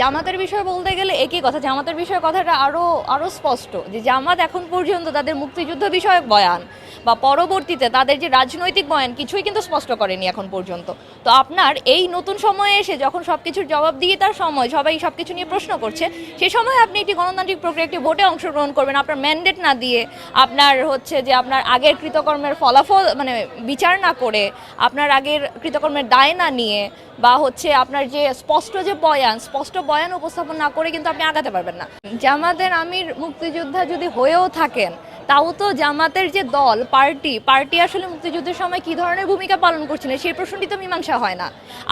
জামাতের বিষয়ে বলতে গেলে একই কথা। জামাতের বিষয়ে কথাটা আরও আরও স্পষ্ট যে জামাত এখন পর্যন্ত তাদের মুক্তিযুদ্ধ বিষয়ক বয়ান। বা পরবর্তীতে তাদের যে রাজনৈতিক বয়ান, কিছুই কিন্তু স্পষ্ট করেনি এখন পর্যন্ত। তো আপনার এই নতুন সময়ে এসে যখন সব কিছুর জবাব দিয়ে তার সময় সবাই সব কিছু নিয়ে প্রশ্ন করছে, সে সময় আপনি একটি গণতান্ত্রিক প্রক্রিয়া, একটি ভোটে অংশগ্রহণ করবেন, আপনার ম্যান্ডেট না দিয়ে, আপনার হচ্ছে যে আপনার আগের কৃতকর্মের ফলাফল মানে বিচার না করে, আপনার আগের কৃতকর্মের দায় না নিয়ে, বা হচ্ছে আপনার যে স্পষ্ট যে বয়ান, স্পষ্ট বয়ান উপস্থাপন না করে কিন্তু আপনি আগাতে পারবেন না। জামাতের আমির মুক্তিযোদ্ধা যদি হয়েও থাকেন, তাও তো জামাতের যে দল পার্টি পার্টি আসলে মুক্তিযুদ্ধের সময় কি ধরনের ভূমিকা পালন করছিলেন সেই প্রশ্নটি তো মীমাংসা হয় না।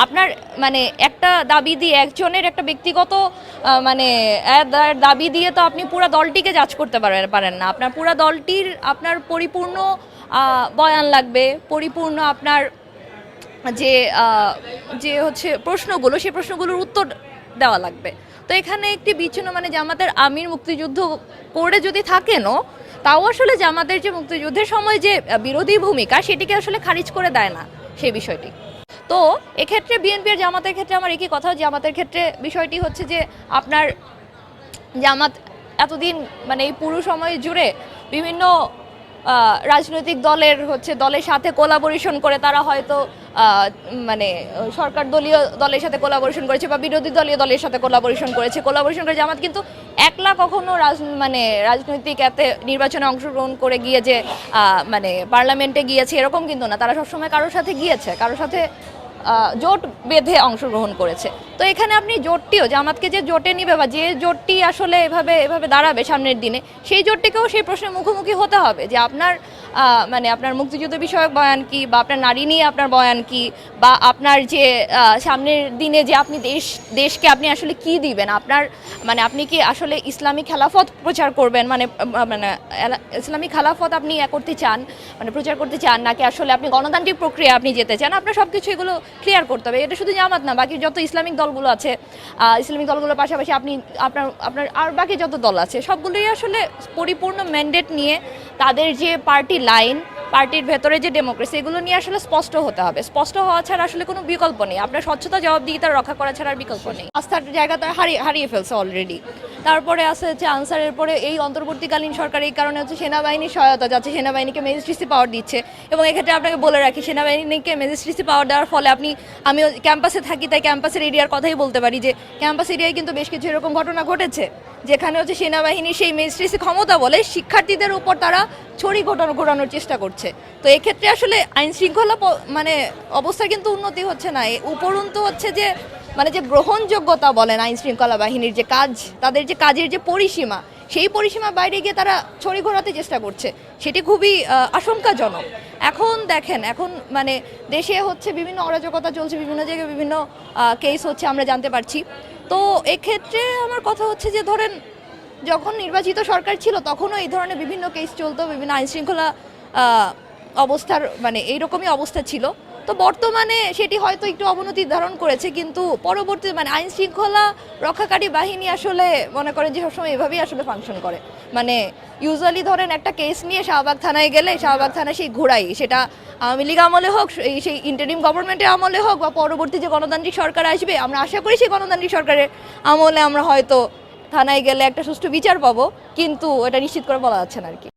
আপনার মানে একটা দাবি দিয়ে একজনের একটা ব্যক্তিগত মানে দাবি দিয়ে তো আপনি পুরো দলটিকে জাজ করতে পারেন পারেন না। আপনার পুরো দলটির আপনার পরিপূর্ণ বয়ান লাগবে। পরিপূর্ণ আপনার যে যে হচ্ছে প্রশ্নগুলো, সেই প্রশ্নগুলোর উত্তর দেওয়া লাগবে। তো এখানে একটি বিচ্ছিন্ন মানে জামাতের আমির মুক্তিযুদ্ধ করে যদি থাকেনও তাও আসলে জামাতের যে মুক্তিযুদ্ধের সময় যে বিরোধী ভূমিকা সেটিকে আসলে খারিজ করে দেয় না সেই বিষয়টি। তো এক্ষেত্রে বিএনপি আর জামাতের ক্ষেত্রে আমার একই কথা, জামাতের ক্ষেত্রে বিষয়টি হচ্ছে যে আপনার জামাত এতদিন মানে এই পুরো সময় জুড়ে বিভিন্ন রাজনৈতিক দলের হচ্ছে দলের সাথে কোলাবোরেশন করে তারা হয়তো মানে সরকার দলীয় দলের সাথে কোলাবোরেশন করেছে বা বিরোধী দলীয় দলের সাথে কোলাবোরেশন করেছে। কোলাবোরেশন করে জামাত কিন্তু একলা কখনো রাজ মানে রাজনৈতিক এতে নির্বাচনে অংশগ্রহণ করে গিয়ে যে মানে পার্লামেন্টে গিয়েছে, এরকম কিন্তু না। তারা সবসময় কারোর সাথে গিয়েছে, কারোর সাথে জোট বেঁধে অংশগ্রহণ করেছে। তো এখানে আপনি জোটটিও যে জামাতকে যে জোটে নিবে বা যে জোটটি আসলে এভাবে এভাবে দাঁড়াবে সামনের দিনে, সেই জোটটিকেও সেই প্রশ্নের মুখোমুখি হতে হবে যে আপনার মানে আপনার মুক্তিযুদ্ধ বিষয়ক বয়ান কি বা আপনার নারী নিয়ে আপনার বয়ান কি বা আপনার যে সামনের দিনে যে আপনি দেশ, দেশকে আপনি আসলে কি দিবেন, আপনার মানে আপনি কি আসলে ইসলামী খেলাফত প্রচার করবেন মানে মানে ইসলামী খেলাফত আপনি করতে চান মানে প্রচার করতে চান, নাকি আসলে আপনি গণতান্ত্রিক প্রক্রিয়া আপনি যেতে চান, আপনার সব কিছু এগুলো ক্লিয়ার করতে হবে। এটা শুধু জামাত না, বাকি যত ইসলামিক দলগুলো আছে ইসলামিক দলগুলোর পাশাপাশি আপনি আপনার আপনার আর বাকি যত দল আছে, সবগুলোই আসলে পরিপূর্ণ ম্যান্ডেট নিয়ে তাদের যে পার্টি লাইন পার্টির ভেতরে যে ডেমোক্রেসি এগুলো নিয়ে আসলে স্পষ্ট হতে হবে। স্পষ্ট হওয়া ছাড়া আসলে কোনো বিকল্প নেই। আপনার স্বচ্ছতা, জবাবদিহিতা রক্ষা করা ছাড়া আর বিকল্প নেই। আস্থার জায়গাটা হারিয়ে হারিয়ে ফেলছে অলরেডি তারপরে আছে হচ্ছে আনসারের পরে এই অন্তর্বর্তীকালীন সরকার এই কারণে হচ্ছে সেনাবাহিনীর সহায়তা যাচ্ছে, সেনাবাহিনীকে ম্যাজিস্ট্রেসি পাওয়ার দিচ্ছে। এবং এক্ষেত্রে আপনাকে বলে রাখি, সেনাবাহিনীকে ম্যাজিস্ট্রেসি পাওয়ার দেওয়ার ফলে আপনি, আমি ক্যাম্পাসে থাকি, তাই ক্যাম্পাসের এরিয়ার কথাই বলতে পারি যে ক্যাম্পাস এরিয়ায় কিন্তু বেশ কিছু এরকম ঘটনা ঘটেছে, যেখানে হচ্ছে সেনাবাহিনীর সেই ম্যাজিস্ট্রেসি ক্ষমতা বলে শিক্ষার্থীদের উপর তারা ছড়ি ঘটানো, ঘোরানোর চেষ্টা করছে। তো এক্ষেত্রে আসলে আইন শৃঙ্খলা মানে অবস্থা কিন্তু উন্নতি হচ্ছে না। উপরন্তু হচ্ছে যে মানে যে গ্রহণযোগ্যতা বলেন আইন শৃঙ্খলা বাহিনীর যে কাজ, তাদের যে কাজের যে পরিসীমা, সেই পরিসীমা বাইরে গিয়ে তারা ছড়ি ঘোরাতে চেষ্টা করছে। সেটি খুবই আশঙ্কাজনক। এখন দেখেন, এখন মানে দেশে হচ্ছে বিভিন্ন অরাজকতা চলছে, বিভিন্ন জায়গায় বিভিন্ন কেস হচ্ছে, আমরা জানতে পারছি। তো এক্ষেত্রে আমার কথা হচ্ছে যে ধরেন, যখন নির্বাচিত সরকার ছিল, তখনও এই ধরনের বিভিন্ন কেস চলতো, বিভিন্ন আইনশৃঙ্খলা অবস্থার মানে এইরকমই অবস্থা ছিল। তো বর্তমানে সেটি হয়তো একটু অবনতি ধারণ করেছে, কিন্তু পরবর্তী মানে আইন শৃঙ্খলা রক্ষাকারী বাহিনী আসলে মনে করেন যে সবসময় এভাবেই আসলে ফাংশন করে। মানে ইউজুয়ালি ধরেন একটা কেস নিয়ে শাহবাগ থানায় গেলে শাহবাগ থানায় সেই ঘোরাই সেটা আওয়ামী লীগ আমলে হোক সেই ইন্টারিম গভর্নমেন্টের আমলে হোক বা পরবর্তী যে গণতান্ত্রিক সরকার আসবে, আমরা আশা করি সেই গণতান্ত্রিক সরকারের আমলে আমরা হয়তো থানায় গেলে একটা সুষ্ঠু বিচার পাবো, কিন্তু এটা নিশ্চিত করে বলা যাচ্ছে না আর কি।